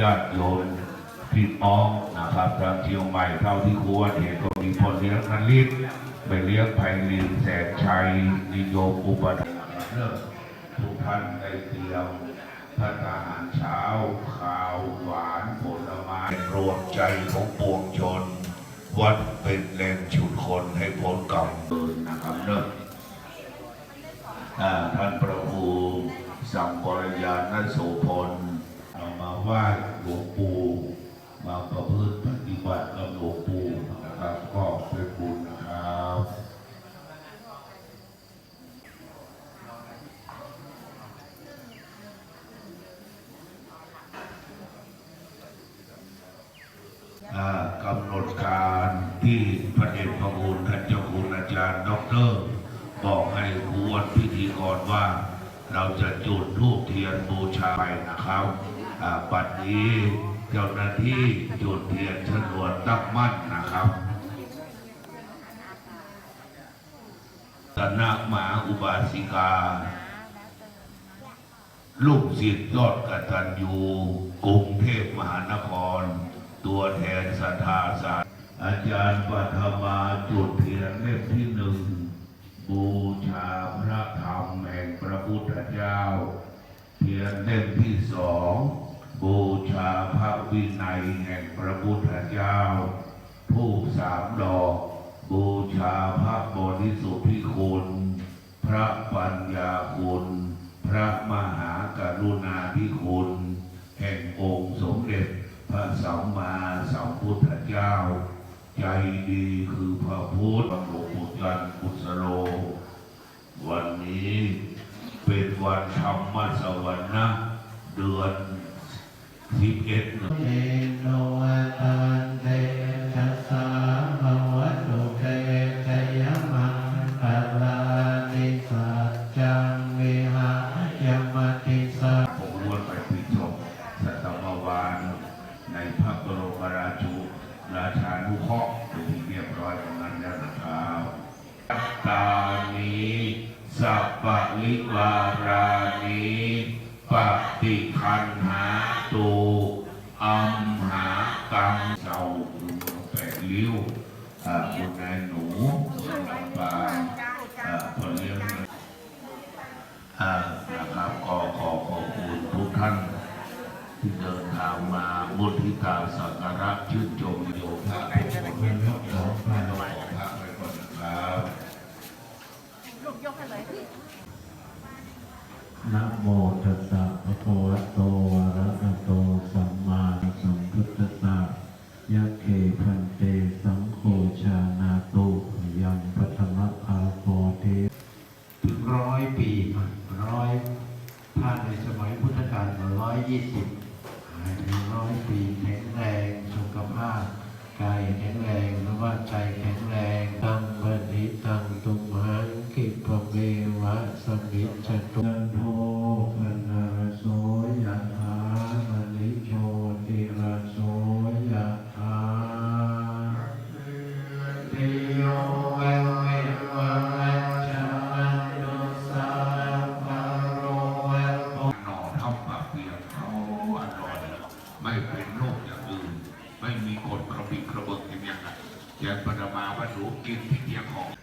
ญาติโยมพี่น้องนะครับทางเชียงใหม่เท่าที่ควรเห็นก็มีคนเลี้ยงนันลิศไปเลี้ยงไผ่ลินแสนชัยนิยมอุปถัมภ์เลิกทุกท่านได้เตรียมพระอาหารเช้าข้าวหวานผลไม้รวมใจของปวงชน วัดเป็นแรงฉุดคนให้พ้นกรรมเดินนะครับเนอ่าท่านประภูสัมปรยานโสพล เอาหลวงปู่มาประพฤติปฏิบัติกับหลวงปู่นะครับก็เป็นบุญนะครับอ่ากำหนดการที่พระเดชพระคุณท่านเจ้าคุณอาจารย์ด็อกเตอร์ บอกให้ควรพิธีกรว่า เราจะจุดธูปเทียนบูชาไปนะครับ ปัจนี้เจ้าหน้าที่จุดเทียนชนวนตั้งมั่นนะครับตนะหมาอุบาสิกา ลูกศิษย์ยอดกตัญญูกรุงเทพมหานคร ตัวแทนศรัทธาศารอาจารย์ปัทมาจุดเทียนเล่มที่หนึ่งบูชาพระธรรมแห่งพระพุทธเจ้า เทียนเล่มที่สอง บูชาพระวินัยแห่งพระพุทธเจ้าผู้สามดอก บูชาพระบริสุทธิคุณ พระปัญญาคุณ พระมหากรุณาธิคุณ แห่งองค์สมเด็จพระสัมมาสัมพุทธเจ้า ใจดีคือพระพุทธหลวงปู่จันทร์กุศโล วันนี้เป็นวันธรรมสวรรค์นะเดือน สิเอ็ดเอโนอาตันเตชัสสะภวะโตเตชยมังคลานิสัจจังวิหายมติสาผมล้วนไปปิดชมสัตมวาน ในพระบรมราชูราชานุเคราะห์เป็นที่เรียบร้อยตรงนั้นแล้วนะครับตานีสัพปะลิวารานีปฏิคันหาตู ริ้วอ่าคุณนายหนูเมืองลางอ่าคนเลี้ยงนะครับก็ขอขอบคุณทุกท่านที่เดินทางมามุญทิตารสักการะชื่นชมโยพระผู้คนขอขอพระขอพระไปก่อนนะครับลูกกให้เลยนะโมตัสสะภะคะวะโตอะระหะโตสัมมาสัมพุทธัส มัยพุทธกาลก็ร้อยยี่สิบถึงร้อยปีแข็งแรงสุขภาพกายแข็งแรงหรือว่าใจแข็งแรงตั้งปณิตังตุมหังกิปะเมวะสมิจตุนโท นม่มีกฎกระบิดกระเบิกอย่างนี้นะอย่างปรมาว่าหนูกินที่เดียของ